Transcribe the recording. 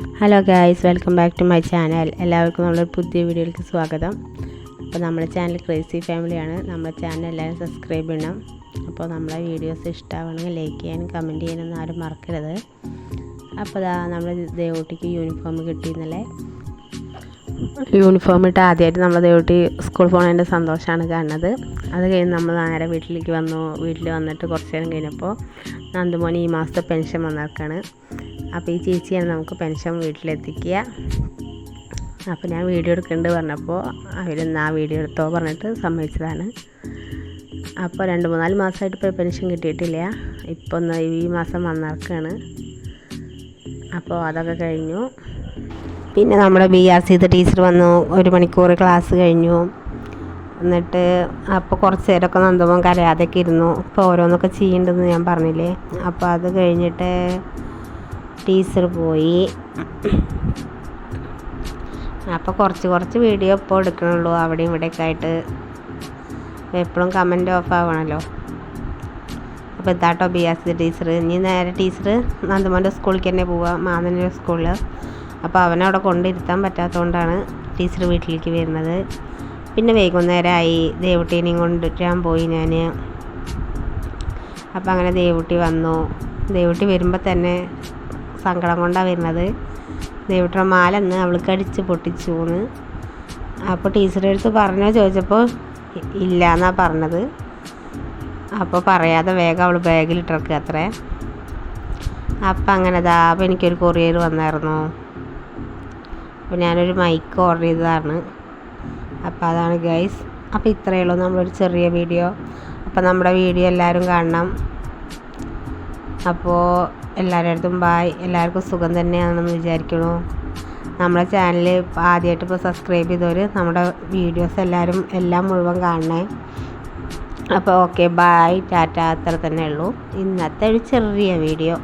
Hello guys welcome back to my channel എല്ലാവർക്കും നമ്മളൊരു പുതിയ വീഡിയോയിലേക്ക് സ്വാഗതം. അപ്പോൾ നമ്മുടെ ചാനൽ ക്രേസി ഫാമിലിയാണ് നമ്മുടെ ചാനൽ എല്ലാവരും സബ്സ്ക്രൈബ് ചെയ്യണം. അപ്പോൾ നമ്മളെ വീഡിയോസ് ഇഷ്ടമാണെങ്കിൽ ലൈക്ക് ചെയ്യാനും കമന്റ് ചെയ്യാനൊന്നും ആരും മറക്കരുത്. അപ്പോൾ ഇതാ നമ്മുടെ ദേവൂട്ടിക്ക് യൂണിഫോം കിട്ടിയെന്നല്ലേ? യൂണിഫോം ഇട്ട് ആദ്യമായിട്ട് നമ്മൾ ദേവൂട്ടി സ്കൂൾ പോകുന്നതിന്റെ സന്തോഷമാണ് കാണുന്നത്. അത് കഴിഞ്ഞ് നമ്മൾ നേരെ വീട്ടിലേക്ക് വന്നു. വീട്ടിൽ വന്നിട്ട് കുറച്ച് നേരം കഴിഞ്ഞപ്പോൾ നന്ദുമോൻ ഈ മാസത്തെ പെൻഷൻ വന്നേക്കാണ്. അപ്പോൾ ഈ ചേച്ചിയാണ് നമുക്ക് പെൻഷൻ വീട്ടിലെത്തിക്കുക. അപ്പോൾ ഞാൻ വീഡിയോ എടുക്കുന്നുണ്ട് പറഞ്ഞപ്പോൾ അവരൊന്ന് ആ വീഡിയോ എടുത്തോ പറഞ്ഞിട്ട് സമ്മതിച്ചതാണ്. അപ്പോൾ രണ്ട് മൂന്നാൽ മാസമായിട്ട് ഇപ്പോൾ പെൻഷൻ കിട്ടിയിട്ടില്ല. ഇപ്പോൾ ഒന്ന് ഈ മാസം വന്നിറക്കാണ് അപ്പോൾ അതൊക്കെ കഴിഞ്ഞു. പിന്നെ നമ്മുടെ ബി ആർ സി ടീച്ചർ വന്നു. ഒരു മണിക്കൂർ ക്ലാസ് കഴിഞ്ഞു. എന്നിട്ട് അപ്പോൾ കുറച്ച് നേരമൊക്കെ നന്ദമോൻ കരയാതൊക്കെ ഇരുന്നു. ഇപ്പോൾ ഓരോന്നൊക്കെ ചെയ്യേണ്ടതെന്ന് ഞാൻ പറഞ്ഞില്ലേ? അപ്പോൾ അത് കഴിഞ്ഞിട്ട് ടീച്ചർ പോയി. അപ്പോൾ കുറച്ച് കുറച്ച് വീഡിയോ ഇപ്പോൾ എടുക്കണുള്ളൂ. അവിടെയും ഇവിടെയൊക്കെ ആയിട്ട് എപ്പോഴും കമന്റ് ഓഫ് ആവണമല്ലോ അപ്പോൾ ഇതാട്ടോ ബി എസ് ടീച്ചർ ഇനി നേരെ ടീച്ചർ നന്ദമോന്റെ സ്കൂളിലേക്ക് തന്നെ പോവുക മാതന്റെ സ്കൂളിൽ അപ്പോൾ അവനെ അവിടെ കൊണ്ടിരുത്താൻ പറ്റാത്തതുകൊണ്ടാണ് ടീച്ചർ വീട്ടിലേക്ക് വരുന്നത്. പിന്നെ വൈകുന്നേരമായി ദേവുട്ടീനെയും കൊണ്ടുവരാൻ പോയി ഞാൻ അപ്പോൾ അങ്ങനെ ദേവുട്ടി വന്നു. ദേവുട്ടി വരുമ്പോൾ തന്നെ സങ്കടം കൊണ്ടാണ് വരുന്നത്. ദേവിട്ട മാല എന്ന് അവൾക്ക് അടിച്ച് പൊട്ടിച്ചു എന്ന് അപ്പോൾ ടീച്ചറുടെ അടുത്ത് പറഞ്ഞോ ചോദിച്ചപ്പോൾ ഇല്ല എന്നാണ് പറഞ്ഞത്. അപ്പോൾ പറയാതെ വേഗം അവൾ ബാഗിലിട്ടിറക്കുക അത്രേ. അപ്പം അങ്ങനെ ദാ അപ്പോൾ എനിക്കൊരു കൊറിയർ വന്നായിരുന്നു. അപ്പോൾ ഞാനൊരു മൈക്ക് ഓർഡർ ചെയ്തതാണ്. അപ്പോൾ അതാണ് ഗൈസ് അപ്പോൾ ഇത്രയേ ഉള്ളൂ നമ്മളൊരു ചെറിയ വീഡിയോ അപ്പോൾ നമ്മുടെ വീഡിയോ എല്ലാവരും കാണണം. അപ്പോൾ എല്ലാവരുടെ അടുത്തും ബായ് എല്ലാവർക്കും സുഖം തന്നെയാണെന്ന് വിചാരിക്കണു. നമ്മുടെ ചാനൽ ആദ്യമായിട്ട് ഇപ്പോൾ സബ്സ്ക്രൈബ് ചെയ്തവർ നമ്മുടെ വീഡിയോസ് എല്ലാവരും എല്ലാം മുഴുവൻ കാണണേ. അപ്പോൾ ഓക്കെ ബായ് ടാറ്റ. അത്ര തന്നെ ഉള്ളൂ. ഇന്നത്തെ ഒരു ചെറിയ വീഡിയോ